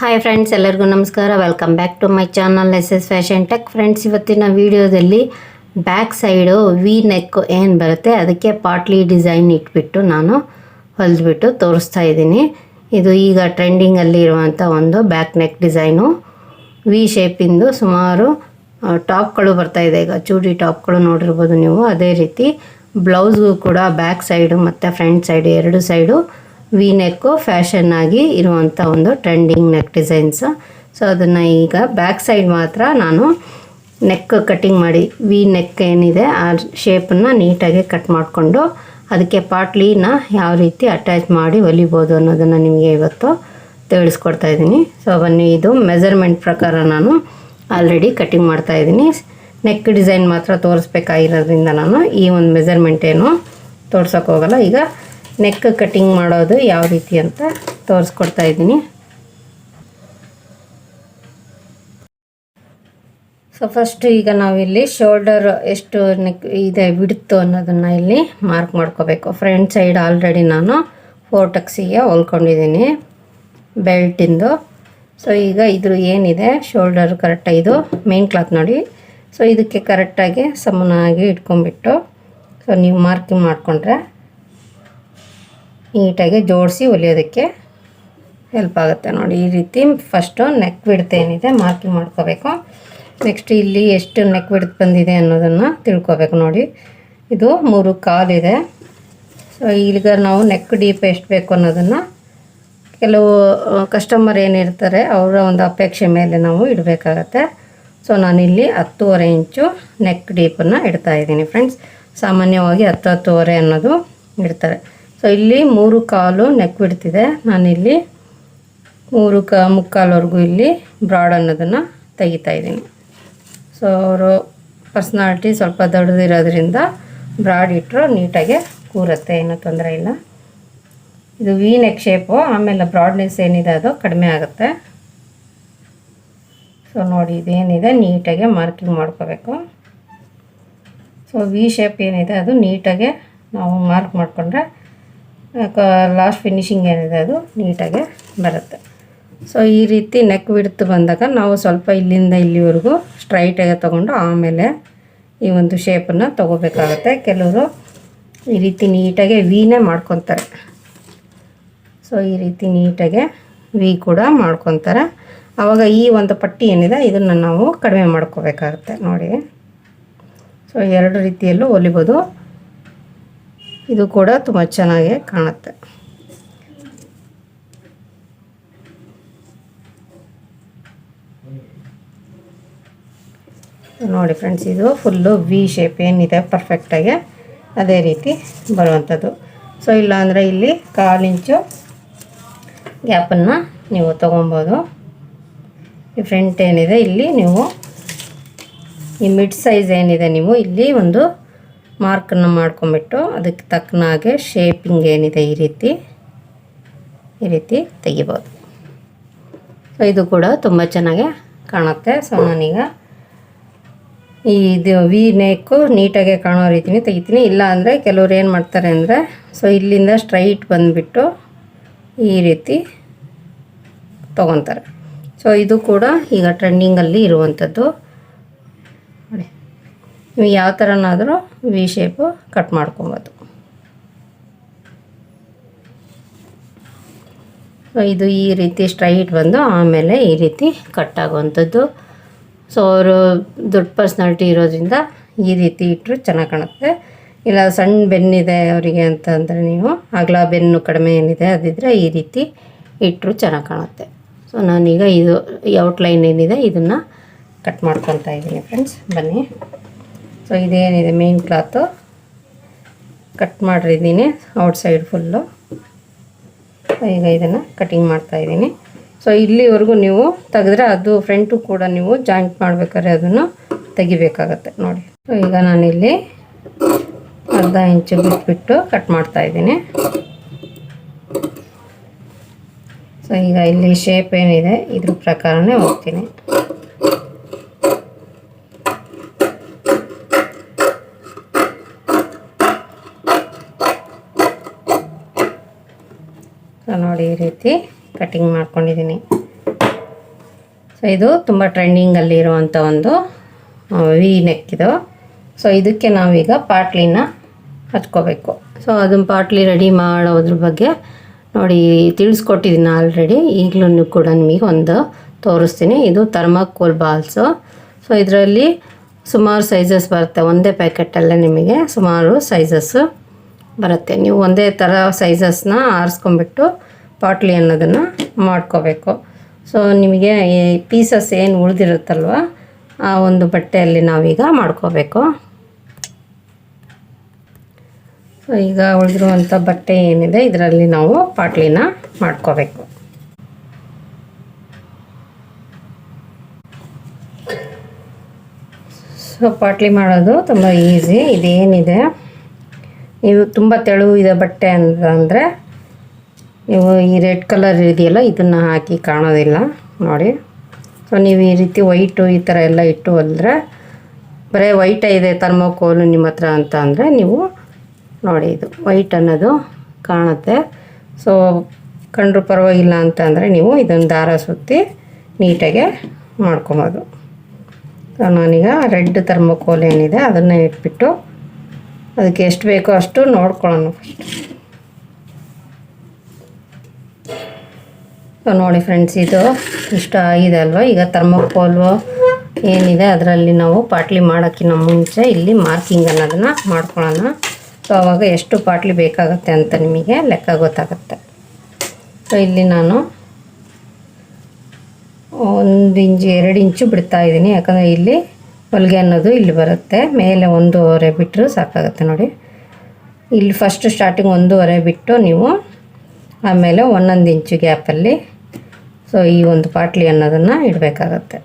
Hi friends ಎಲ್ಲರಿಗೂ ನಮಸ್ಕಾರ. Welcome back to my channel S S fashion tech friends ಇವತ್ತಿನ ವಿಡಿಯೋದಲ್ಲಿ ಬ್ಯಾಕ್ ಸೈಡು ವಿ ನೆಕ್ ಏನು ಬರುತ್ತೆ, ಅದಕ್ಕೆ ಪಾಟ್ಲಿ ಡಿಸೈನ್ ಇಟ್ಬಿಟ್ಟು ನಾನು ಹೊಲಿದ್ಬಿಟ್ಟು ತೋರಿಸ್ತಾ ಇದ್ದೀನಿ. ಇದು ಈಗ ಟ್ರೆಂಡಿಂಗಲ್ಲಿ ಇರುವಂಥ ಒಂದು ಬ್ಯಾಕ್ ನೆಕ್ ಡಿಸೈನು ವಿ ಶೇಪಿಂದು ಸುಮಾರು ಟಾಪ್ಗಳು ಬರ್ತಾ ಇದೆ. ಈಗ ಚೂಡಿ ಟಾಪ್ಗಳು ನೋಡಿರ್ಬೋದು ನೀವು. ಅದೇ ರೀತಿ ಬ್ಲೌಸ್ಗೂ ಕೂಡ ಬ್ಯಾಕ್ ಸೈಡು ಮತ್ತು ಫ್ರಂಟ್ ಸೈಡು ಎರಡು ಸೈಡು ವಿ ನೆಕ್ಕು ಫ್ಯಾಷನ್ ಆಗಿ ಇರುವಂಥ ಒಂದು ಟ್ರೆಂಡಿಂಗ್ ನೆಕ್ ಡಿಸೈನ್ಸ್ ಸೊ ಅದನ್ನು ಈಗ ಬ್ಯಾಕ್ ಸೈಡ್ ಮಾತ್ರ ನಾನು ನೆಕ್ ಕಟ್ಟಿಂಗ್ ಮಾಡಿ ವಿ ನೆಕ್ ಏನಿದೆ, ಆ ಶೇಪನ್ನು ನೀಟಾಗಿ ಕಟ್ ಮಾಡಿಕೊಂಡು ಅದಕ್ಕೆ ಪಾಟ್ಲಿನ ಯಾವ ರೀತಿ ಅಟ್ಯಾಚ್ ಮಾಡಿ ಹೊಲಿಬೋದು ಅನ್ನೋದನ್ನು ನಿಮಗೆ ಇವತ್ತು ತಿಳಿಸ್ಕೊಡ್ತಾ ಇದ್ದೀನಿ. ಸೊ ಬನ್ನಿ, ಇದು ಮೆಜರ್ಮೆಂಟ್ ಪ್ರಕಾರ ನಾನು ಆಲ್ರೆಡಿ ಕಟ್ಟಿಂಗ್ ಮಾಡ್ತಾ ಇದ್ದೀನಿ. ನೆಕ್ ಡಿಸೈನ್ ಮಾತ್ರ ತೋರಿಸ್ಬೇಕಾಗಿರೋದ್ರಿಂದ ನಾನು ಈ ಒಂದು ಮೆಜರ್ಮೆಂಟ್ ಏನು ತೋರ್ಸೋಕ್ಕೋಗಲ್ಲ. ಈಗ ನೆಕ್ ಕಟ್ಟಿಂಗ್ ಮಾಡೋದು ಯಾವ ರೀತಿ ಅಂತ ತೋರಿಸ್ಕೊಡ್ತಾ ಇದ್ದೀನಿ. ಸೊ ಫಸ್ಟ್ ಈಗ ನಾವಿಲ್ಲಿ ಶೋಲ್ಡರ್ ಎಷ್ಟು ನೆಕ್ ಇದೆ ಬಿಡುತ್ತು ಅನ್ನೋದನ್ನು ಇಲ್ಲಿ ಮಾರ್ಕ್ ಮಾಡ್ಕೋಬೇಕು. ಫ್ರಂಟ್ ಸೈಡ್ ಆಲ್ರೆಡಿ ನಾನು ಫೋರ್ ಟಕ್ಸಿಗೆ ಹೊಲ್ಕೊಂಡಿದ್ದೀನಿ ಬೆಲ್ಟಿಂದು ಸೊ ಈಗ ಇದ್ರ ಏನಿದೆ ಶೋಲ್ಡರ್ ಕರೆಕ್ಟಾಗಿ ಇದು ಮೇನ್ ಕ್ಲಾತ್ ನೋಡಿ. ಸೊ ಇದಕ್ಕೆ ಕರೆಕ್ಟಾಗಿ ಸಮನಾಗಿ ಇಟ್ಕೊಂಡ್ಬಿಟ್ಟು ಸೊ ನೀವು ಮಾರ್ಕಿಂಗ್ ಮಾಡಿಕೊಂಡ್ರೆ ನೀಟಾಗಿ ಜೋಡಿಸಿ ಹೊಲಿಯೋದಕ್ಕೆ ಹೆಲ್ಪ್ ಆಗುತ್ತೆ ನೋಡಿ. ಈ ರೀತಿ ಫಸ್ಟು ನೆಕ್ ಬಿಡ್ತ ಏನಿದೆ ಮಾರ್ಕಿಂಗ್ ಮಾಡ್ಕೋಬೇಕು. ನೆಕ್ಸ್ಟ್ ಇಲ್ಲಿ ಎಷ್ಟು ನೆಕ್ ಬಿಡ್ದು ಬಂದಿದೆ ಅನ್ನೋದನ್ನು ತಿಳ್ಕೊಬೇಕು ನೋಡಿ. ಇದು ಮೂರು ಕಾಲಿದೆ ಸೊ ಈಗ ನಾವು ನೆಕ್ ಡೀಪ್ ಎಷ್ಟು ಬೇಕು ಅನ್ನೋದನ್ನು ಕೆಲವು ಕಸ್ಟಮರ್ ಏನಿರ್ತಾರೆ ಅವರ ಒಂದು ಅಪೇಕ್ಷೆ ಮೇಲೆ ನಾವು ಇಡಬೇಕಾಗತ್ತೆ. ಸೊ ನಾನಿಲ್ಲಿ ಹತ್ತುವರೆ ಇಂಚು ನೆಕ್ ಡೀಪನ್ನು ಇಡ್ತಾ ಇದ್ದೀನಿ ಫ್ರೆಂಡ್ಸ್ ಸಾಮಾನ್ಯವಾಗಿ ಹತ್ತು ಹತ್ತುವರೆ ಅನ್ನೋದು ಇಡ್ತಾರೆ. ಸೊ ಇಲ್ಲಿ ಮೂರು ಕಾಲು ನೆಕ್ ಬಿಡ್ತಿದೆ ನಾನಿಲ್ಲಿ ಮೂರು ಕ ಮುಕ್ಕಾಲ್ವರೆಗೂ ಇಲ್ಲಿ ಬ್ರಾಡ್ ಅನ್ನೋದನ್ನು ತೆಗಿತಾ ಇದ್ದೀನಿ. ಸೊ ಅವರು ಪರ್ಸ್ನಾಲಿಟಿ ಸ್ವಲ್ಪ ದೊಡ್ಡದಿರೋದ್ರಿಂದ ಬ್ರಾಡ್ ಇಟ್ಟರು ನೀಟಾಗೆ ಕೂರುತ್ತೆ, ಏನೂ ತೊಂದರೆ ಇಲ್ಲ. ಇದು ವಿ ನೆಕ್ ಶೇಪು ಆಮೇಲೆ ಬ್ರಾಡ್ನೆಸ್ ಏನಿದೆ ಅದು ಕಡಿಮೆ ಆಗುತ್ತೆ. ಸೊ ನೋಡಿ, ಇದೇನಿದೆ, ನೀಟಾಗೆ ಮಾರ್ಕಿಂಗ್ ಮಾಡ್ಕೋಬೇಕು. ಸೊ ವಿ ಶೇಪ್ ಏನಿದೆ ಅದು ನೀಟಾಗೆ ನಾವು ಮಾರ್ಕ್ ಮಾಡಿಕೊಂಡ್ರೆ ಲಾಸ್ಟ್ ಫಿನಿಶಿಂಗ್ ಏನಿದೆ ಅದು ನೀಟಾಗೆ ಬರುತ್ತೆ. ಸೊ ಈ ರೀತಿ ನೆಕ್ ಬಿಡ್ತು ಬಂದಾಗ ನಾವು ಸ್ವಲ್ಪ ಇಲ್ಲಿಂದ ಇಲ್ಲಿವರೆಗೂ ಸ್ಟ್ರೈಟಾಗಿ ತೊಗೊಂಡು ಆಮೇಲೆ ಈ ಒಂದು ಶೇಪನ್ನು ತೊಗೋಬೇಕಾಗತ್ತೆ. ಕೆಲವರು ಈ ರೀತಿ ನೀಟಾಗೆ ವಿನೇ ಮಾಡ್ಕೊತಾರೆ. ಸೊ ಈ ರೀತಿ ನೀಟಾಗೆ ವಿ ಕೂಡ ಮಾಡ್ಕೊತಾರೆ. ಆವಾಗ ಈ ಒಂದು ಪಟ್ಟಿ ಏನಿದೆ, ಇದನ್ನು ನಾವು ಕಡಿಮೆ ಮಾಡ್ಕೋಬೇಕಾಗತ್ತೆ ನೋಡಿ. ಸೊ ಎರಡು ರೀತಿಯಲ್ಲೂ ಹೊಲಿಬೋದು ಇದು ಕೂಡ ತುಂಬ ಚೆನ್ನಾಗಿ ಕಾಣುತ್ತೆ. ನೋಡಿ ಫ್ರೆಂಡ್ಸ್, ಇದು ಫುಲ್ಲು ವಿ ಶೇಪ್ ಏನಿದೆ ಪರ್ಫೆಕ್ಟಾಗಿ ಅದೇ ರೀತಿ ಬರುವಂಥದ್ದು. ಸೊ ಇಲ್ಲಾಂದರೆ ಇಲ್ಲಿ ಕಾಲು ಇಂಚು ಗ್ಯಾಪನ್ನು ನೀವು ತೊಗೊಬೋದು. ಈ ಫ್ರಂಟ್ ಏನಿದೆ, ಇಲ್ಲಿ ನೀವು ಈ ಮಿಡ್ ಸೈಜ್ ಏನಿದೆ, ನೀವು ಇಲ್ಲಿ ಒಂದು ಮಾರ್ಕನ್ನು ಮಾಡ್ಕೊಂಬಿಟ್ಟು ಅದಕ್ಕೆ ತಕ್ಕನಾಗೆ ಶೇಪಿಂಗ್ ಏನಿದೆ ಈ ರೀತಿ ಈ ರೀತಿ ತೆಗಿಬೋದು. ಸೊ ಇದು ಕೂಡ ತುಂಬ ಚೆನ್ನಾಗಿ ಕಾಣುತ್ತೆ. ಸೊ ನಾನೀಗ ಈ ಇದು ವಿ ನೇಕು ನೀಟಾಗೆ ಕಾಣೋ ರೀತಿನೇ ತೆಗಿತೀನಿ. ಇಲ್ಲ ಅಂದರೆ ಕೆಲವ್ರು ಏನು ಮಾಡ್ತಾರೆ ಅಂದರೆ ಸೊ ಇಲ್ಲಿಂದ ಸ್ಟ್ರೈಟ್ ಬಂದುಬಿಟ್ಟು ಈ ರೀತಿ ತೊಗೊತಾರೆ. ಸೊ ಇದು ಕೂಡ ಈಗ ಟ್ರೆಂಡಿಂಗಲ್ಲಿ ಇರುವಂಥದ್ದು. ನೀವು ಯಾವ ಥರನಾದರೂ ವಿ ಶೇಪು ಕಟ್ ಮಾಡ್ಕೊಬೋದು. ಇದು ಈ ರೀತಿ ಸ್ಟ್ರೈಟ್ ಬಂದು ಆಮೇಲೆ ಈ ರೀತಿ ಕಟ್ ಆಗುವಂಥದ್ದು. ಸೊ ಅವರು ದೊಡ್ಡ ಪರ್ಸ್ನಾಲಿಟಿ ಇರೋದ್ರಿಂದ ಈ ರೀತಿ ಇಟ್ಟರು ಚೆನ್ನಾಗಿ ಕಾಣುತ್ತೆ. ಇಲ್ಲ ಸಣ್ಣ ಬೆನ್ನಿದೆ ಅವರಿಗೆ ಅಂತಂದರೆ ನೀವು ಅಗಲ ಬೆನ್ನು ಕಡಿಮೆ ಏನಿದೆ ಅದಿದ್ದರೆ ಈ ರೀತಿ ಇಟ್ಟರು ಚೆನ್ನಾಗಿ ಕಾಣುತ್ತೆ. ಸೊ ನಾನೀಗ ಇದು ಔಟ್ಲೈನ್ ಏನಿದೆ ಇದನ್ನು ಕಟ್ ಮಾಡ್ಕೊತಾ ಇದ್ದೀನಿ ಫ್ರೆಂಡ್ಸ್ ಬನ್ನಿ. ಸೊ ಇದೇನಿದೆ ಮೇನ್ ಕ್ಲಾತು ಕಟ್ ಮಾಡಿದ್ದೀನಿ ಔಟ್ ಸೈಡ್ ಫುಲ್ಲು ಈಗ ಇದನ್ನು ಕಟಿಂಗ್ ಮಾಡ್ತಾ ಇದ್ದೀನಿ. ಸೊ ಇಲ್ಲಿವರೆಗೂ ನೀವು ತೆಗೆದ್ರೆ ಅದು ಫ್ರಂಟು ಕೂಡ ನೀವು ಜಾಯಿಂಟ್ ಮಾಡಬೇಕಾದ್ರೆ ಅದನ್ನು ತೆಗಿಬೇಕಾಗತ್ತೆ ನೋಡಿ. ಸೊ ಈಗ ನಾನಿಲ್ಲಿ ಅರ್ಧ ಇಂಚು ಬಿಟ್ಬಿಟ್ಟು ಕಟ್ ಮಾಡ್ತಾ ಇದ್ದೀನಿ. ಸೊ ಈಗ ಇಲ್ಲಿ ಶೇಪ್ ಏನಿದೆ, ಇದ್ರ ಪ್ರಕಾರನೇ ಹೋಗ್ತೀನಿ. ನೋಡಿ ಈ ರೀತಿ ಕಟಿಂಗ್ ಮಾಡ್ಕೊಂಡಿದ್ದೀನಿ. ಸೊ ಇದು ತುಂಬ ಟ್ರೆಂಡಿಂಗಲ್ಲಿ ಇರುವಂಥ ಒಂದು ವಿ ನೆಕ್ ಇದು. ಸೊ ಇದಕ್ಕೆ ನಾವೀಗ ಪಾಟ್ಲಿನ ಹಚ್ಕೋಬೇಕು. ಸೊ ಅದನ್ನ ಪಾಟ್ಲಿ ರೆಡಿ ಮಾಡೋದ್ರ ಬಗ್ಗೆ ನೋಡಿ ತಿಳಿಸ್ಕೊಟ್ಟಿದ್ದೀನಿ ಆಲ್ರೆಡಿ ಈಗಲೂ ಕೂಡ ನಿಮಗೆ ಒಂದು ತೋರಿಸ್ತೀನಿ. ಇದು ಥರ್ಮಾಕೋಲ್ ಬಾಲ್ಸು ಸೊ ಇದರಲ್ಲಿ ಸುಮಾರು ಸೈಜಸ್ ಬರುತ್ತೆ. ಒಂದೇ ಪ್ಯಾಕೆಟಲ್ಲೇ ನಿಮಗೆ ಸುಮಾರು ಸೈಜಸ್ಸು ಬರುತ್ತೆ. ನೀವು ಒಂದೇ ಥರ ಸೈಜಸ್ನ ಆರಿಸ್ಕೊಂಬಿಟ್ಟು ಪಾಟ್ಲಿ ಅನ್ನೋದನ್ನು ಮಾಡ್ಕೋಬೇಕು. ಸೊ ನಿಮಗೆ ಈ ಪೀಸಸ್ ಏನು ಉಳಿದಿರುತ್ತಲ್ವ, ಆ ಒಂದು ಬಟ್ಟೆಯಲ್ಲಿ ನಾವೀಗ ಮಾಡ್ಕೋಬೇಕು. ಸೊ ಈಗ ಉಳಿದಿರುವಂಥ ಬಟ್ಟೆ ಏನಿದೆ, ಇದರಲ್ಲಿ ನಾವು ಪಾಟ್ಲಿನ ಮಾಡ್ಕೋಬೇಕು. ಸೊ ಪಾಟ್ಲಿ ಮಾಡೋದು ತುಂಬ ಈಸಿ ಇದೇನಿದೆ? ನೀವು ತುಂಬ ಇದೆ ಬಟ್ಟೆ ಅಂತ ಅಂದರೆ ನೀವು ಈ ರೆಡ್ ಕಲರ್ ಇದೆಯಲ್ಲ, ಇದನ್ನು ಹಾಕಿ ಕಾಣೋದಿಲ್ಲ, ನೋಡಿ. ಸೊ ನೀವು ಈ ರೀತಿ ವೈಟು ಈ ಥರ ಎಲ್ಲ ಇಟ್ಟು ಅಂದರೆ ಬರೀ ವೈಟೇ ಇದೆ ಥರ್ಮೋಕೋಲು ನಿಮ್ಮ ಹತ್ರ ಅಂತ ಅಂದರೆ ನೀವು ನೋಡಿ ಇದು ವೈಟ್ ಅನ್ನೋದು ಕಾಣುತ್ತೆ. ಸೊ ಕಂಡ್ರು ಪರವಾಗಿಲ್ಲ ಅಂತ ಅಂದರೆ ನೀವು ಇದನ್ನು ದಾರ ಸುತ್ತಿ ನೀಟಾಗೆ ಮಾಡ್ಕೊಬೋದು. ನಾನೀಗ ರೆಡ್ ಥರ್ಮೋಕೋಲ್ ಏನಿದೆ ಅದನ್ನು ಇಟ್ಬಿಟ್ಟು ಅದಕ್ಕೆ ಎಷ್ಟು ಬೇಕೋ ಅಷ್ಟು ನೋಡ್ಕೊಳ್ಳೋಣ ಫಸ್ಟ್. ನೋಡಿ ಫ್ರೆಂಡ್ಸ್, ಇದು ಇಷ್ಟ ಆಗಿದೆ ಅಲ್ವಾ? ಈಗ ಥರ್ಮೋಕೋಲು ಏನಿದೆ ಅದರಲ್ಲಿ ನಾವು ಪಾಟ್ಲಿ ಮಾಡೋಕ್ಕಿಂತ ಮುಂಚೆ ಇಲ್ಲಿ ಮಾರ್ಕಿಂಗ್ ಅನ್ನೋದನ್ನು ಮಾಡ್ಕೊಳ್ಳೋಣ. ಸೊ ಅವಾಗ ಎಷ್ಟು ಪಾಟ್ಲಿ ಬೇಕಾಗುತ್ತೆ ಅಂತ ನಿಮಗೆ ಲೆಕ್ಕ ಗೊತ್ತಾಗುತ್ತೆ. ಸೊ ಇಲ್ಲಿ ನಾನು ಒಂದು ಇಂಚು, ಎರಡು ಇಂಚು ಬಿಡ್ತಾ ಇದ್ದೀನಿ. ಯಾಕಂದರೆ ಇಲ್ಲಿ ಹೊಲಿಗೆ ಅನ್ನೋದು ಇಲ್ಲಿ ಬರುತ್ತೆ. ಮೇಲೆ ಒಂದೂವರೆ ಬಿಟ್ಟರು ಸಾಕಾಗುತ್ತೆ ನೋಡಿ. ಇಲ್ಲಿ ಫಸ್ಟ್ ಸ್ಟಾರ್ಟಿಂಗ್ ಒಂದೂವರೆ ಬಿಟ್ಟು ನೀವು ಆಮೇಲೆ ಒಂದೊಂದು ಇಂಚು ಗ್ಯಾಪಲ್ಲಿ ಸೊ ಈ ಒಂದು ಪಾಟ್ಲಿ ಅನ್ನೋದನ್ನು ಇಡಬೇಕಾಗತ್ತೆ.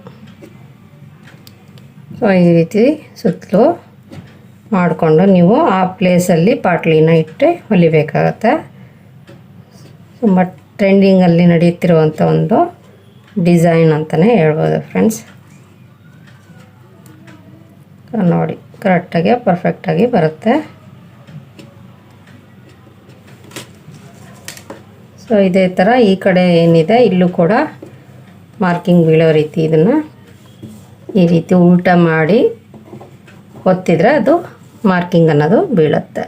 ಸೊ ಈ ರೀತಿ ಸುತ್ತಲೂ ಮಾಡಿಕೊಂಡು ನೀವು ಆ ಪ್ಲೇಸಲ್ಲಿ ಪಾಟ್ಲಿನ ಇಟ್ಟು ಹೊಲಿಬೇಕಾಗತ್ತೆ. ತುಂಬ ಟ್ರೆಂಡಿಂಗಲ್ಲಿ ನಡೆಯುತ್ತಿರುವಂಥ ಒಂದು ಡಿಸೈನ್ ಅಂತಲೇ ಹೇಳ್ಬೋದು ಫ್ರೆಂಡ್ಸ್ ನೋಡಿ ಕರೆಕ್ಟಾಗಿ ಪರ್ಫೆಕ್ಟಾಗಿ ಬರುತ್ತೆ. ಸೊ ಇದೇ ಥರ ಈ ಕಡೆ ಏನಿದೆ, ಇಲ್ಲೂ ಕೂಡ ಮಾರ್ಕಿಂಗ್ ಬೀಳೋ ರೀತಿ ಇದನ್ನು ಈ ರೀತಿ ಊಟ ಮಾಡಿ ಒತ್ತಿದರೆ ಅದು ಮಾರ್ಕಿಂಗ್ ಅನ್ನೋದು ಬೀಳುತ್ತೆ.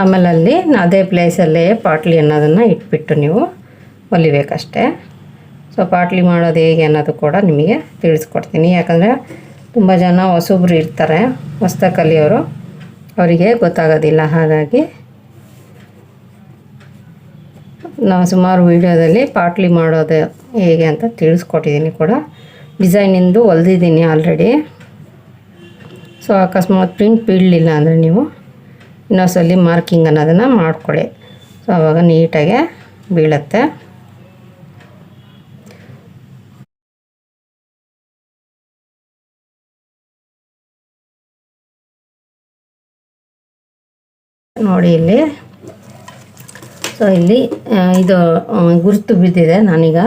ಆಮೇಲೆ ಅಲ್ಲಿ ಅದೇ ಪ್ಲೇಸಲ್ಲೇ ಪಾಟ್ಲಿ ಅನ್ನೋದನ್ನು ಇಟ್ಬಿಟ್ಟು ನೀವು ಹೊಲಿಬೇಕಷ್ಟೇ ಸೊ ಪಾಟ್ಲಿ ಮಾಡೋದು ಹೇಗೆ ಅನ್ನೋದು ಕೂಡ ನಿಮಗೆ ತಿಳಿಸ್ಕೊಡ್ತೀನಿ. ಯಾಕಂದರೆ ತುಂಬ ಜನ ಹೊಸಬ್ರು ಇರ್ತಾರೆ, ಹೊಸ್ತ ಕಲಿಯೋರು. ಅವರಿಗೆ ಗೊತ್ತಾಗೋದಿಲ್ಲ, ಹಾಗಾಗಿ ನಾವು ಸುಮಾರು ವೀಡಿಯೋದಲ್ಲಿ ಪಾಟ್ಲಿ ಮಾಡೋದು ಹೇಗೆ ಅಂತ ತಿಳಿಸ್ಕೊಟ್ಟಿದ್ದೀನಿ ಕೂಡ. ಡಿಸೈನಿಂದು ಹೊಲ್ದಿದ್ದೀನಿ ಆಲ್ರೆಡಿ ಸೊ ಅಕಸ್ಮಾತ್ ಪ್ರಿಂಟ್ ಬೀಳಲಿಲ್ಲ ಅಂದರೆ ನೀವು ಇನ್ನೊಂದ್ಸಲಿ ಮಾರ್ಕಿಂಗ್ ಅನ್ನೋದನ್ನು ಮಾಡಿಕೊಳ್ಳಿ. ಸೊ ಆವಾಗ ನೀಟಾಗೆ ಬೀಳುತ್ತೆ. ನೋಡಿ ಇಲ್ಲಿ. ಸೊ ಇಲ್ಲಿ ಇದು ಗುರುತು ಬಿದ್ದಿದೆ ನಾನೀಗ.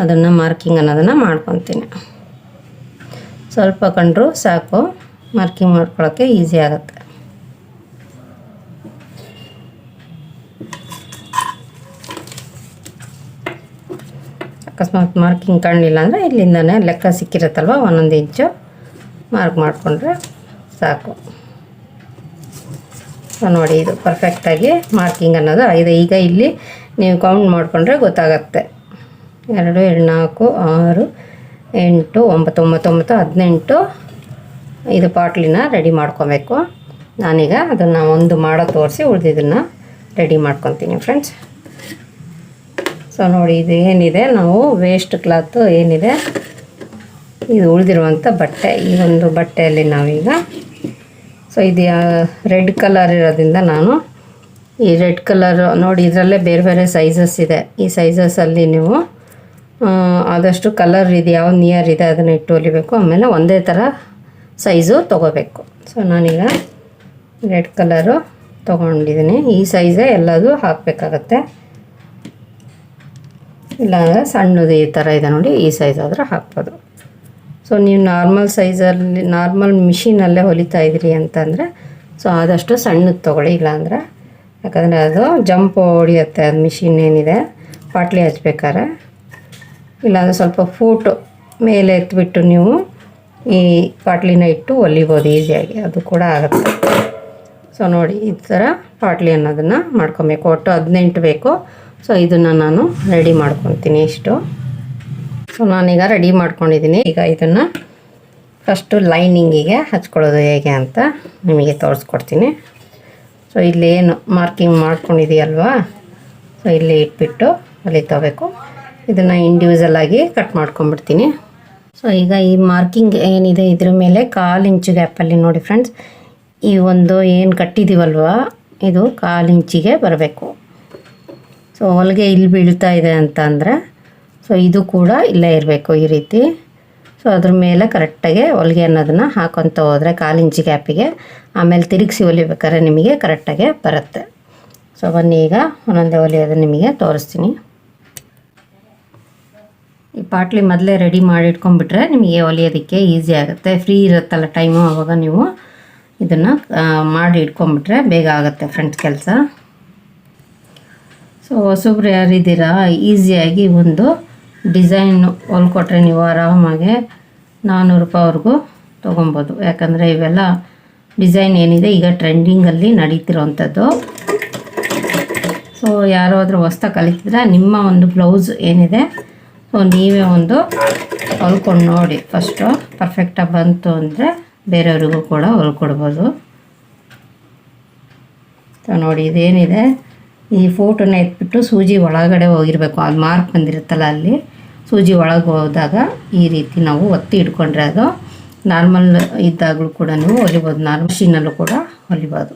ಅದನ್ನು ಮಾರ್ಕಿಂಗ್ ಅನ್ನೋದನ್ನು ಮಾಡ್ಕೊತೀನಿ. ಸ್ವಲ್ಪ ಕಂಡರೂ ಸಾಕು. ಮಾರ್ಕಿಂಗ್ ಮಾಡ್ಕೊಳ್ಳೋಕ್ಕೆ ಈಸಿ ಆಗುತ್ತೆ. ಅಕಸ್ಮಾತ್ ಮಾರ್ಕಿಂಗ್ ಕಾಣಲಿಲ್ಲ ಅಂದರೆ ಇಲ್ಲಿಂದನೇ ಲೆಕ್ಕ ಸಿಕ್ಕಿರುತ್ತಲ್ವ? ಒಂದೊಂದು ಇಂಚು ಮಾರ್ಕ್ ಮಾಡಿಕೊಂಡ್ರೆ ಸಾಕು. ನೋಡಿ, ಇದು ಪರ್ಫೆಕ್ಟಾಗಿ ಮಾರ್ಕಿಂಗ್ ಅನ್ನೋದು ಆಗಿದೆ. ಈಗ ಇಲ್ಲಿ ನೀವು ಕೌಂಟ್ ಮಾಡಿಕೊಂಡ್ರೆ ಗೊತ್ತಾಗತ್ತೆ. ಎರಡು ಎರಡು, ನಾಲ್ಕು, ಆರು, ಎಂಟು ಒಂಬತ್ತು ಒಂಬತ್ತೊಂಬತ್ತು ಹದಿನೆಂಟು ಇದು ಪಾಟ್ಲಿನ ರೆಡಿ ಮಾಡ್ಕೊಬೇಕು. ನಾನೀಗ ಅದನ್ನು ಒಂದು ಮಾಡೋ ತೋರಿಸಿ ಉಳಿದಿದ್ದನ್ನು ರೆಡಿ ಮಾಡ್ಕೊತೀನಿ ಫ್ರೆಂಡ್ಸ್ ಸೊ ನೋಡಿ ಇದು ಏನಿದೆ ನಾವು ವೇಸ್ಟ್ ಕ್ಲಾತು ಏನಿದೆ? ಇದು ಉಳಿದಿರುವಂಥ ಬಟ್ಟೆ. ಈ ಒಂದು ಬಟ್ಟೆಯಲ್ಲಿ ನಾವೀಗ ಸೊ ಇದು ರೆಡ್ ಕಲರ್ ಇರೋದ್ರಿಂದ ನಾನು ಈ ರೆಡ್ ಕಲರ್ ನೋಡಿ, ಇದರಲ್ಲೇ ಬೇರೆ ಬೇರೆ ಸೈಜಸ್ ಇದೆ. ಈ ಸೈಜಸಲ್ಲಿ ನೀವು ಆದಷ್ಟು ಕಲರ್ ಇದು ಯಾವ ನಿಯರ್ ಇದೆ ಅದನ್ನು ಇಟ್ಟು ಹೊಲಿಬೇಕು. ಆಮೇಲೆ ಒಂದೇ ಥರ ಸೈಜು ತೊಗೋಬೇಕು. ಸೊ ನಾನೀಗ ರೆಡ್ ಕಲರು ತೊಗೊಂಡಿದ್ದೀನಿ. ಈ ಸೈಜೇ ಎಲ್ಲದು ಹಾಕಬೇಕಾಗತ್ತೆ. ಇಲ್ಲಾಂದರೆ ಸಣ್ಣದು ಈ ಥರ ಇದೆ ನೋಡಿ, ಈ ಸೈಜ್ ಆದರೆ ಹಾಕ್ಬೋದು. ಸೊ ನೀವು ನಾರ್ಮಲ್ ಸೈಜಲ್ಲಿ ನಾರ್ಮಲ್ ಮಿಷಿನಲ್ಲೇ ಹೊಲಿತಾ ಇದ್ದೀರಿ ಅಂತಂದರೆ ಸೊ ಆದಷ್ಟು ಸಣ್ಣದು ತೊಗೊಳ್ಳಿ, ಇಲ್ಲಾಂದರೆ ಯಾಕಂದರೆ ಅದು ಜಂಪ್ ಹೊಡಿಯುತ್ತೆ, ಅದು ಮಿಷಿನ್ ಏನಿದೆ, ಪಾಟ್ಲಿ ಹಚ್ಬೇಕಾದ್ರೆ ಇಲ್ಲಾಂದರೆ ಸ್ವಲ್ಪ ಫೂಟು ಮೇಲೆ ಎತ್ಬಿಟ್ಟು ನೀವು ಈ ಪಾಟ್ಲಿನ ಇಟ್ಟು ಹೊಲಿಬೋದು ಈಸಿಯಾಗಿ, ಅದು ಕೂಡ ಆಗುತ್ತೆ. ಸೊ ನೋಡಿ, ಈ ಥರ ಪಾಟ್ಲಿ ಅನ್ನೋದನ್ನು ಮಾಡ್ಕೊಬೇಕು. ಒಟ್ಟು ಹದಿನೆಂಟು ಬೇಕು. ಸೊ ಇದನ್ನು ನಾನು ರೆಡಿ ಮಾಡ್ಕೊತೀನಿ ಇಷ್ಟು. ಸೊ ನಾನೀಗ ರೆಡಿ ಮಾಡ್ಕೊಂಡಿದ್ದೀನಿ ಈಗ ಇದನ್ನು ಫಸ್ಟು ಲೈನಿಂಗಿಗೆ ಹಚ್ಕೊಳ್ಳೋದು ಹೇಗೆ ಅಂತ ನಿಮಗೆ ತೋರಿಸ್ಕೊಡ್ತೀನಿ. ಸೊ ಇಲ್ಲಿ ಏನು ಮಾರ್ಕಿಂಗ್ ಮಾಡ್ಕೊಂಡಿದೆಯಲ್ವಾ? ಸೊ ಇಲ್ಲಿ ಇಟ್ಬಿಟ್ಟು ಅಲ್ಲಿ ತಗೋಬೇಕು ಇದನ್ನು ಇಂಡಿವಿಜುವಲ್ ಆಗಿ ಕಟ್ ಮಾಡ್ಕೊಂಬಿಡ್ತೀನಿ ಸೊ ಈಗ ಈ ಮಾರ್ಕಿಂಗ್ ಏನಿದೆ ಇದ್ರ ಮೇಲೆ ಕಾಲು ಇಂಚು ಗ್ಯಾಪಲ್ಲಿ ನೋಡಿ ಫ್ರೆಂಡ್ಸ್ ಈ ಒಂದು ಏನು ಕಟ್ಟಿದ್ದೀವಲ್ವ ಇದು ಕಾಲು ಇಂಚಿಗೆ ಬರಬೇಕು. ಸೊ ಹೊಲಿಗೆ ಇಲ್ಲಿ ಬೀಳ್ತಾ ಇದೆ ಅಂತ ಅಂದರೆ ಸೊ ಇದು ಕೂಡ ಇಲ್ಲೇ ಇರಬೇಕು ಈ ರೀತಿ. ಸೊ ಅದ್ರ ಮೇಲೆ ಕರೆಕ್ಟಾಗಿ ಹೊಲಿಗೆ ಅನ್ನೋದನ್ನು ಹಾಕೊತ ಹೋದರೆ ಕಾಲು ಇಂಚು ಗ್ಯಾಪಿಗೆ ಆಮೇಲೆ ತಿರುಗಿಸಿ ಹೊಲಿಬೇಕಾದ್ರೆ ನಿಮಗೆ ಕರೆಕ್ಟಾಗೆ ಬರುತ್ತೆ. ಸೊ ಬನ್ನಿ ಈಗ ಒಂದೊಂದೇ ಹೊಲಿಯೋದು ನಿಮಗೆ ತೋರಿಸ್ತೀನಿ. ಈ ಪಾಟ್ಲಿ ಮೊದಲೇ ರೆಡಿ ಮಾಡಿ ಇಟ್ಕೊಂಡ್ಬಿಟ್ರೆ ನಿಮಗೆ ಹೊಲಿಯೋದಕ್ಕೆ ಈಸಿ ಆಗುತ್ತೆ. ಫ್ರೀ ಇರುತ್ತಲ್ಲ ಟೈಮು ಆವಾಗ ನೀವು ಇದನ್ನು ಮಾಡಿ ಇಟ್ಕೊಂಡ್ಬಿಟ್ರೆ ಬೇಗ ಆಗುತ್ತೆ ಫ್ರೆಂಡ್ಸ್ ಕೆಲಸ. ಸೊ ಹೊಸಬ್ರು ಯಾರಿದ್ದೀರಾ? ಈಸಿಯಾಗಿ ಒಂದು ಡಿಸೈನ್ ಹೊಲ್ಕೊಟ್ರೆ ನೀವು ಆರಾಮಾಗಿ ನಾನ್ನೂರು ರೂಪಾಯಿವರೆಗೂ ತೊಗೊಬೋದು. ಯಾಕಂದರೆ ಇವೆಲ್ಲ ಡಿಸೈನ್ ಏನಿದೆ, ಈಗ ಟ್ರೆಂಡಿಂಗಲ್ಲಿ ನಡೀತಿರೋವಂಥದ್ದು ಸೊ ಯಾರಾದರೂ ಹೊಸ್ತ ಕಲಿತಿದ್ರೆ ನಿಮ್ಮ ಒಂದು ಬ್ಲೌಸ್ ಏನಿದೆ ಸೊ ನೀವೇ ಒಂದು ಹೊಲ್ಕೊಂಡು ನೋಡಿ. ಫಸ್ಟು ಪರ್ಫೆಕ್ಟಾಗಿ ಬಂತು ಅಂದರೆ ಬೇರೆಯವ್ರಿಗೂ ಕೂಡ ಹೊಲ್ಕೊಡ್ಬೋದು ಸೊ ನೋಡಿ, ಇದೇನಿದೆ, ಈ ಫೋಟೋನ ಎತ್ಬಿಟ್ಟು ಸೂಜಿ ಒಳಗಡೆ ಹೋಗಿರಬೇಕು. ಅದು ಮಾರ್ಕ್ ಬಂದಿರುತ್ತಲ್ಲ ಅಲ್ಲಿ. ಸೂಜಿ ಒಳಗೆ ಹೋದಾಗ ಈ ರೀತಿ ನಾವು ಒತ್ತಿ ಇಟ್ಕೊಂಡ್ರೆ ಅದು ನಾರ್ಮಲ್ ಇದ್ದಾಗಲೂ ಕೂಡ ನೀವು ಹೊಲಿಬೋದು. ನಾರ್ಮಲ್ ಮಷೀನಲ್ಲೂ ಕೂಡ ಹೊಲಿಬೋದು.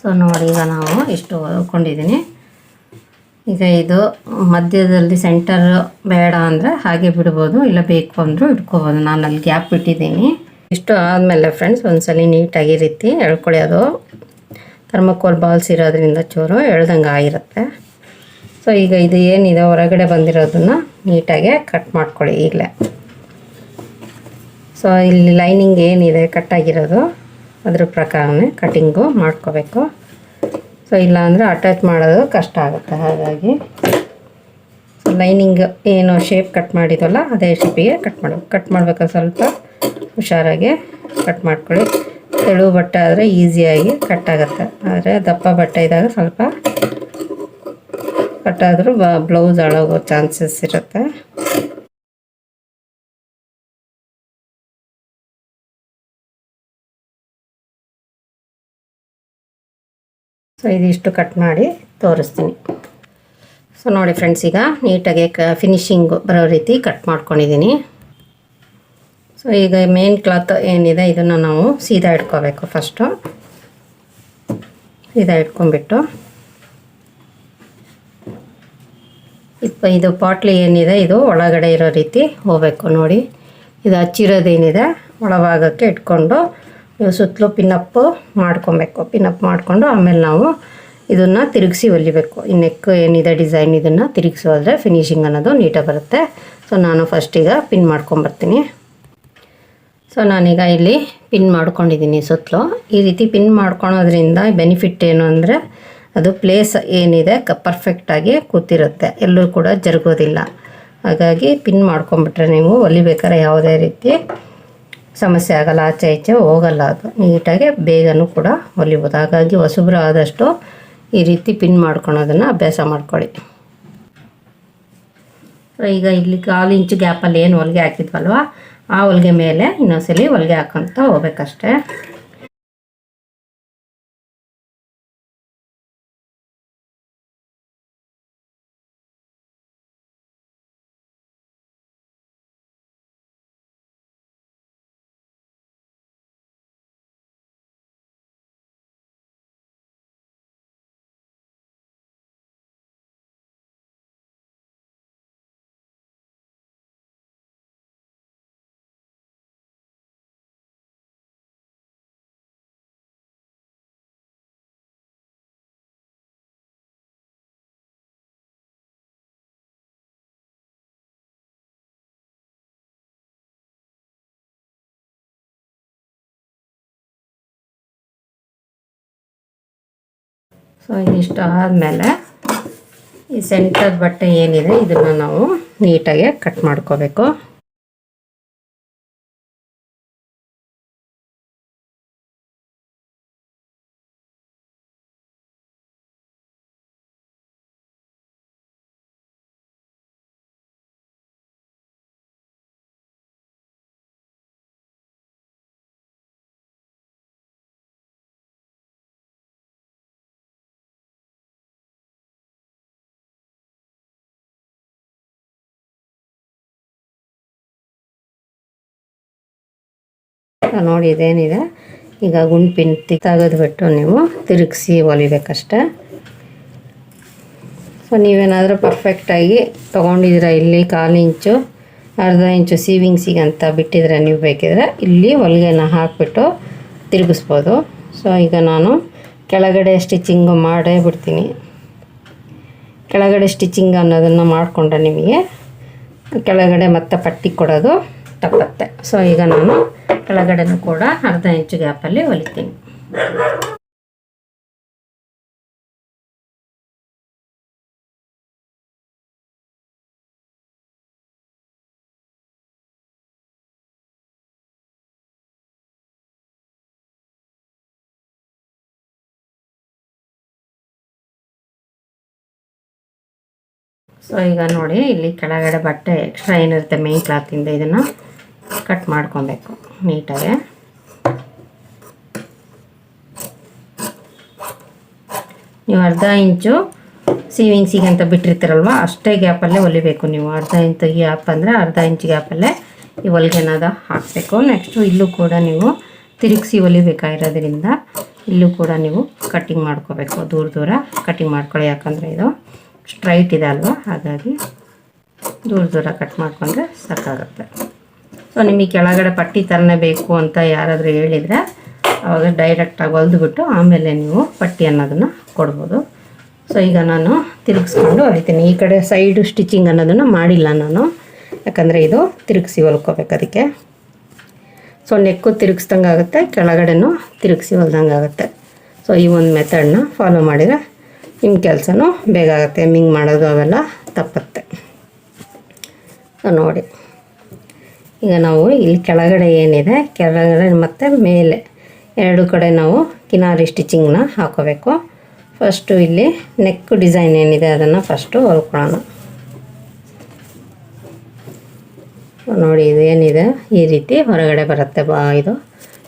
ಸೊ ನೋಡಿ ಈಗ ನಾವು ಇಷ್ಟು ಹೊಲ್ಕೊಂಡಿದ್ದೀನಿ ಈಗ ಇದು ಮಧ್ಯದಲ್ಲಿ ಸೆಂಟರ್ ಬೇಡ ಅಂದರೆ ಹಾಗೆ ಬಿಡ್ಬೋದು, ಇಲ್ಲ ಬೇಕು ಅಂದರೂ ಇಟ್ಕೋಬೋದು. ನಾನು ಅಲ್ಲಿ ಗ್ಯಾಪ್ ಬಿಟ್ಟಿದ್ದೀನಿ. ಇಷ್ಟು ಆದಮೇಲೆ ಫ್ರೆಂಡ್ಸ್ ಒಂದ್ಸಲಿ ನೀಟಾಗಿ ರೀತಿ ಅದು ಥರ್ಮಕೋಲ್ ಬಾಲ್ಸ್ ಇರೋದ್ರಿಂದ ಚೂರು ಎಳ್ದಂಗೆ ಆಗಿರುತ್ತೆ. ಸೊ ಈಗ ಇದು ಏನಿದೆ, ಹೊರಗಡೆ ಬಂದಿರೋದನ್ನು ನೀಟಾಗೆ ಕಟ್ ಮಾಡ್ಕೊಳ್ಳಿ ಈಗಲೇ. ಸೊ ಇಲ್ಲಿ ಲೈನಿಂಗ್ ಏನಿದೆ ಕಟ್ಟಾಗಿರೋದು ಅದ್ರ ಪ್ರಕಾರನೇ ಕಟಿಂಗು ಮಾಡ್ಕೋಬೇಕು. ಸೊ ಇಲ್ಲಾಂದರೆ ಅಟ್ಯಾಚ್ ಮಾಡೋದು ಕಷ್ಟ ಆಗುತ್ತೆ. ಹಾಗಾಗಿ ಲೈನಿಂಗ್ ಏನು ಶೇಪ್ ಕಟ್ ಮಾಡಿದ್ವಲ್ಲ ಅದೇ ಶೇಪಿಗೆ ಕಟ್ ಮಾಡಬೇಕು. ಕಟ್ ಮಾಡಬೇಕಾದ್ರೆ ಸ್ವಲ್ಪ ಹುಷಾರಾಗಿ ಕಟ್ ಮಾಡ್ಕೊಳ್ಳಿ. ತೆಳು ಬಟ್ಟೆ ಆದರೆ ಈಸಿಯಾಗಿ ಕಟ್ ಆಗುತ್ತೆ. ಆದರೆ ದಪ್ಪ ಬಟ್ಟೆ ಇದ್ದಾಗ ಸ್ವಲ್ಪ ಕಟ್ ಕಟ್ಟಾದರೂ ಬ್ಲೌಸ್ ಹಾಳಾಗೋ ಚಾನ್ಸಸ್ ಇರುತ್ತೆ. ಸೊ ಇದಿಷ್ಟು ಕಟ್ ಮಾಡಿ ತೋರಿಸ್ತೀನಿ. ಸೊ ನೋಡಿ ಫ್ರೆಂಡ್ಸ್ ಈಗ ನೀಟಾಗಿ ಕ ಫಿನಿಶಿಂಗು ಬರೋ ರೀತಿ ಕಟ್ ಮಾಡ್ಕೊಂಡಿದ್ದೀನಿ. ಸೊ ಈಗ ಮೇನ್ ಕ್ಲಾತ್ ಏನಿದೆ, ಇದನ್ನು ನಾವು ಸೀದಾ ಇಟ್ಕೋಬೇಕು ಫಸ್ಟು ಸೀದಾ ಇಟ್ಕೊಂಡ್ಬಿಟ್ಟು. ಇಪ್ಪ, ಇದು ಪಾಟ್ಲಿ ಏನಿದೆ, ಇದು ಒಳಗಡೆ ಇರೋ ರೀತಿ ಹೋಗಬೇಕು ನೋಡಿ. ಇದು ಹಚ್ಚಿರೋದೇನಿದೆ ಒಳಭಾಗಕ್ಕೆ ಇಟ್ಕೊಂಡು ಸುತ್ತಲೂ ಪಿನ್ನಪ್ ಮಾಡ್ಕೊಬೇಕು. ಪಿನ್ನಪ್ ಮಾಡಿಕೊಂಡು ಆಮೇಲೆ ನಾವು ಇದನ್ನು ತಿರುಗಿಸಿ ಹೊಲಿಬೇಕು. ಈ ನೆಕ್ ಏನಿದೆ ಡಿಸೈನ್ ಇದನ್ನು ತಿರುಗಿಸಿ ಹೋದರೆ ಫಿನಿಶಿಂಗ್ ಅನ್ನೋದು ನೀಟಾಗಿ ಬರುತ್ತೆ. ಸೊ ನಾನು ಫಸ್ಟಿಗೆ ಪಿನ್ ಮಾಡ್ಕೊಂಬರ್ತೀನಿ. ಸೊ ನಾನೀಗ ಇಲ್ಲಿ ಪಿನ್ ಮಾಡ್ಕೊಂಡಿದ್ದೀನಿ ಸುತ್ತಲೂ. ಈ ರೀತಿ ಪಿನ್ ಮಾಡ್ಕೊಳೋದ್ರಿಂದ ಬೆನಿಫಿಟ್ ಏನು ಅಂದರೆ ಅದು ಪ್ಲೇಸ್ ಏನಿದೆ ಕ ಪರ್ಫೆಕ್ಟಾಗಿ ಕೂತಿರುತ್ತೆ. ಎಲ್ಲೂ ಕೂಡ ಜರುಗೋದಿಲ್ಲ. ಹಾಗಾಗಿ ಪಿನ್ ಮಾಡ್ಕೊಂಬಿಟ್ರೆ ನೀವು ಹೊಲಿಬೇಕಾದ್ರೆ ಯಾವುದೇ ರೀತಿ ಸಮಸ್ಯೆ ಆಗಲ್ಲ, ಆಚೆ ಈಚೆ ಹೋಗಲ್ಲ ಅದು. ನೀಟಾಗಿ ಬೇಗನೂ ಕೂಡ ಹೊಲಿಬೋದು. ಹಾಗಾಗಿ ಹೊಸಬ್ರು ಆದಷ್ಟು ಈ ರೀತಿ ಪಿನ್ ಮಾಡ್ಕೊಳೋದನ್ನು ಅಭ್ಯಾಸ ಮಾಡ್ಕೊಳ್ಳಿ. ಈಗ ಇಲ್ಲಿ ಕಾಲು ಇಂಚು ಗ್ಯಾಪಲ್ಲಿ ಏನು ಹೊಲಿಗೆ ಹಾಕಿದ್ವಲ್ವ? ಆ ಹೊಲಿಗೆ ಮೇಲೆ ಇನ್ನೊಂದ್ಸಲಿ ಹೊಲಿಗೆ ಹಾಕೊತ ಹೋಗ್ಬೇಕಷ್ಟೇ. ಸೊ ಇದಿಷ್ಟು ಆದಮೇಲೆ ಈ ಸೆಂಟರ್ ಬಟ್ಟೆ ಏನಿದೆ ಇದನ್ನು ನಾವು ನೀಟಾಗಿ ಕಟ್ ಮಾಡ್ಕೋಬೇಕು. ನೋಡಿ ಇದೇನಿದೆ ಈಗ ಗುಂಪಿನ ತೆಗೆದುಬಿಟ್ಟು ನೀವು ತಿರುಗಿಸಿ ಹೊಲಿಬೇಕಷ್ಟೆ ಸೊ ನೀವೇನಾದರೂ ಪರ್ಫೆಕ್ಟಾಗಿ ತೊಗೊಂಡಿದ್ದೀರ ಇಲ್ಲಿ ಕಾಲು ಇಂಚು, ಅರ್ಧ ಇಂಚು ಸೀವಿಂಗ್ಸಿಗೆ ಅಂತ ಬಿಟ್ಟಿದ್ರೆ ನೀವು ಬೇಕಿದ್ರೆ ಇಲ್ಲಿ ಹೊಲಿಗೆನ ಹಾಕಿಬಿಟ್ಟು ತಿರುಗಿಸ್ಬೋದು. ಸೊ ಈಗ ನಾನು ಕೆಳಗಡೆ ಸ್ಟಿಚಿಂಗು ಮಾಡೇ ಬಿಡ್ತೀನಿ. ಕೆಳಗಡೆ ಸ್ಟಿಚಿಂಗ್ ಅನ್ನೋದನ್ನು ಮಾಡಿಕೊಂಡ್ರೆ ನಿಮಗೆ ಕೆಳಗಡೆ ಮತ್ತೆ ಪಟ್ಟಿ ಕೊಡೋದು ತಪ್ಪತ್ತೆ. ಸೊ ಈಗ ನಾನು ಕೆಳಗಡೆನೂ ಕೂಡ ಅರ್ಧ ಇಂಚು ಗ್ಯಾಪಲ್ಲಿ ಹೊಲಿತೀನಿ. ಸೊ ಈಗ ನೋಡಿ, ಇಲ್ಲಿ ಕೆಳಗಡೆ ಬಟ್ಟೆ ಎಕ್ಸ್ಟ್ರಾ ಏನಿರುತ್ತೆ ಮೇನ್ ಕ್ಲಾತಿಂದ ಇದನ್ನು. ಕಟ್ ಮಾಡ್ಕೊಬೇಕು ನೀಟಾಗಿ. ನೀವು ಅರ್ಧ ಇಂಚು ಸೀವಿಂಗ್ಸಿಗೆ ಅಂತ ಬಿಟ್ಟಿರ್ತೀರಲ್ವ, ಅಷ್ಟೇ ಗ್ಯಾಪಲ್ಲೇ ಹೊಲಿಬೇಕು ನೀವು. ಅರ್ಧ ಇಂಚು ಗ್ಯಾಪ್ ಅಂದರೆ ಅರ್ಧ ಇಂಚು ಗ್ಯಾಪಲ್ಲೇ ಈ ಹೊಲಿಗೆನಾದ ಹಾಕಬೇಕು. ನೆಕ್ಸ್ಟು ಇಲ್ಲೂ ಕೂಡ ನೀವು ತಿರುಗಿಸಿ ಹೊಲಿಬೇಕಾಗಿರೋದ್ರಿಂದ ಇಲ್ಲೂ ಕೂಡ ನೀವು ಕಟ್ಟಿಂಗ್ ಮಾಡ್ಕೋಬೇಕು. ದೂರ ದೂರ ಕಟ್ಟಿಂಗ್ ಮಾಡ್ಕೊಳ್ಳಿ, ಯಾಕಂದರೆ ಇದು ಸ್ಟ್ರೈಟ್ ಇದೆ ಅಲ್ವಾ? ಹಾಗಾಗಿ ದೂರ ದೂರ ಕಟ್ ಮಾಡಿಕೊಂಡ್ರೆ ಸಾಕಾಗುತ್ತೆ. ಸೊ ನಿಮಗೆ ಕೆಳಗಡೆ ಪಟ್ಟಿ ಥರನೇ ಬೇಕು ಅಂತ ಯಾರಾದರೂ ಹೇಳಿದರೆ ಅವಾಗ ಡೈರೆಕ್ಟಾಗಿ ಹೊಲಿದ್ಬಿಟ್ಟು ಆಮೇಲೆ ನೀವು ಪಟ್ಟಿ ಅನ್ನೋದನ್ನು ಕೊಡ್ಬೋದು. ಸೊ ಈಗ ನಾನು ತಿರುಗಿಸ್ಕೊಂಡು ಹೊಲಿತೀನಿ. ಈ ಕಡೆ ಸೈಡು ಸ್ಟಿಚಿಂಗ್ ಅನ್ನೋದನ್ನು ಮಾಡಿಲ್ಲ ನಾನು. ಯಾಕಂದರೆ ಇದು ತಿರುಗಿಸಿ ಹೊಲ್ಕೋಬೇಕು ಅದಕ್ಕೆ. ಸೊ ನೆಕ್ಕು ತಿರುಗಿಸ್ದಂಗೆ ಆಗುತ್ತೆ, ಕೆಳಗಡೆನೂ ತಿರುಗಿಸಿ ಹೊಲ್ದಂಗೆ ಆಗುತ್ತೆ. ಸೊ ಈ ಒಂದು ಮೆಥಡ್ನ ಫಾಲೋ ಮಾಡಿದರೆ ನಿಮ್ಮ ಕೆಲಸನೂ ಬೇಗ ಆಗುತ್ತೆ. ಮಿಂಗ್ ಮಾಡೋದು ಅವೆಲ್ಲ ತಪ್ಪತ್ತೆ. ಸೊ ನೋಡಿ. ಈಗ ನಾವು ಇಲ್ಲಿ ಕೆಳಗಡೆ ಏನಿದೆ? ಕೆಳಗಡೆ ಮತ್ತು ಮೇಲೆ ಎರಡು ಕಡೆ ನಾವು ಕಿನಾರಿ ಸ್ಟಿಚಿಂಗ್ನ ಹಾಕೋಬೇಕು. ಫಸ್ಟು ಇಲ್ಲಿ ನೆಕ್ ಡಿಸೈನ್ ಏನಿದೆ ಅದನ್ನು ಫಸ್ಟು ಹೊಲ್ಕೊಳ್ಳೋಣ ನೋಡಿ ಇದು ಏನಿದೆ? ಈ ರೀತಿ ಹೊರಗಡೆ ಬರುತ್ತೆ ಬಾ ಇದು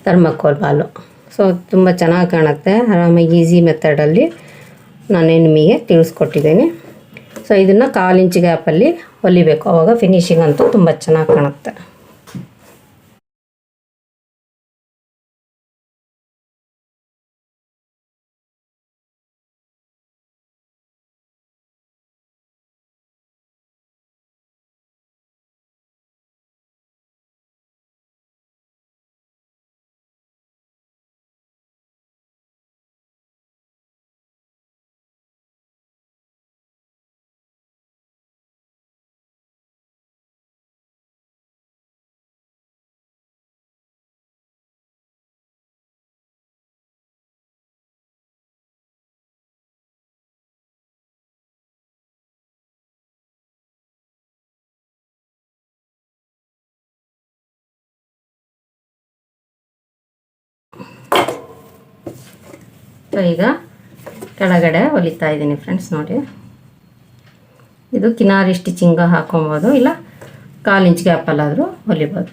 ಥರ್ಮಕೋಲ್ ಬಾಲು. ಸೊ ತುಂಬ ಚೆನ್ನಾಗಿ ಕಾಣುತ್ತೆ. ಆರಾಮಾಗಿ ಈಸಿ ಮೆಥಡಲ್ಲಿ ನಾನೇ ನಿಮಗೆ ತಿಳಿಸ್ಕೊಟ್ಟಿದ್ದೀನಿ. ಸೊ ಇದನ್ನು ಕಾಲು ಇಂಚ್ ಗ್ಯಾಪಲ್ಲಿ ಹೊಲಿಬೇಕು. ಆವಾಗ ಫಿನಿಶಿಂಗ್ ಅಂತೂ ತುಂಬ ಚೆನ್ನಾಗಿ ಕಾಣುತ್ತೆ. ಸೊ, ಈಗ ಕೆಳಗಡೆ ಹೊಲಿತಾ ಇದ್ದೀನಿ ಫ್ರೆಂಡ್ಸ್ ನೋಡಿ. ಇದು ಕಿನಾರಿ ಸ್ಟಿಚಿಂಗ್ ಹಾಕೊಬೋದು, ಇಲ್ಲ ಕಾಲು ಇಂಚ್ ಗ್ಯಾಪಲ್ಲಾದರೂ ಹೊಲಿಬೋದು.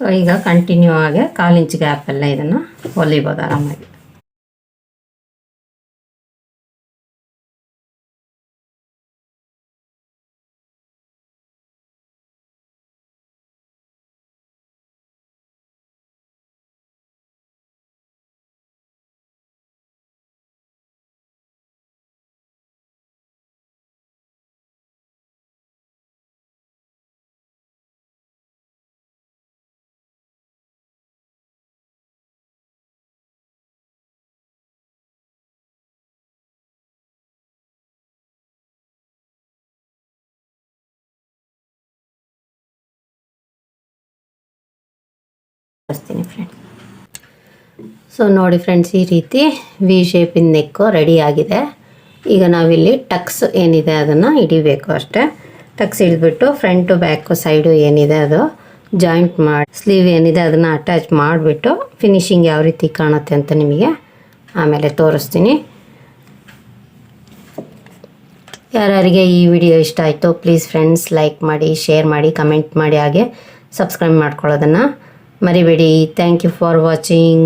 ಸೊ ಈಗ ಕಂಟಿನ್ಯೂ ಆಗಿ ಕಾಲು ಇಂಚ್ ಗ್ಯಾಪೆಲ್ಲ ಇದನ್ನು ಹೊಲಿಬೋದು ಆರಾಮಾಗಿ. ತೋರಿಸ್ತೀನಿ ಫ್ರೆಂಡ್ಸ್ ಸೊ ನೋಡಿ ಫ್ರೆಂಡ್ಸ್ ಈ ರೀತಿ ವಿ ಶೇಪಿನ ನೆಕ್ಕು ರೆಡಿ ಆಗಿದೆ. ಈಗ ನಾವಿಲ್ಲಿ ಟಕ್ಸ್ ಏನಿದೆ ಅದನ್ನು ಹಿಡಿಬೇಕು ಅಷ್ಟೇ. ಟಕ್ಸ್ ಹಿಡಿದ್ಬಿಟ್ಟು ಫ್ರಂಟು ಬ್ಯಾಕು ಸೈಡು ಏನಿದೆ ಅದು ಜಾಯಿಂಟ್ ಮಾಡಿ ಸ್ಲೀವ್ ಏನಿದೆ ಅದನ್ನು ಅಟ್ಯಾಚ್ ಮಾಡಿಬಿಟ್ಟು ಫಿನಿಶಿಂಗ್ ಯಾವ ರೀತಿ ಕಾಣುತ್ತೆ ಅಂತ ನಿಮಗೆ ಆಮೇಲೆ ತೋರಿಸ್ತೀನಿ. ಯಾರ್ಯಾರಿಗೆ ಈ ವಿಡಿಯೋ ಇಷ್ಟ ಆಯಿತು ಪ್ಲೀಸ್ ಫ್ರೆಂಡ್ಸ್ ಲೈಕ್ ಮಾಡಿ ಶೇರ್ ಮಾಡಿ ಕಮೆಂಟ್ ಮಾಡಿ, ಹಾಗೆ ಸಬ್ಸ್ಕ್ರೈಬ್ ಮಾಡ್ಕೊಳ್ಳೋದನ್ನು ಮರಿಬೇಡಿ ಥ್ಯಾಂಕ್ ಯು ಫಾರ್ ವಾಚಿಂಗ್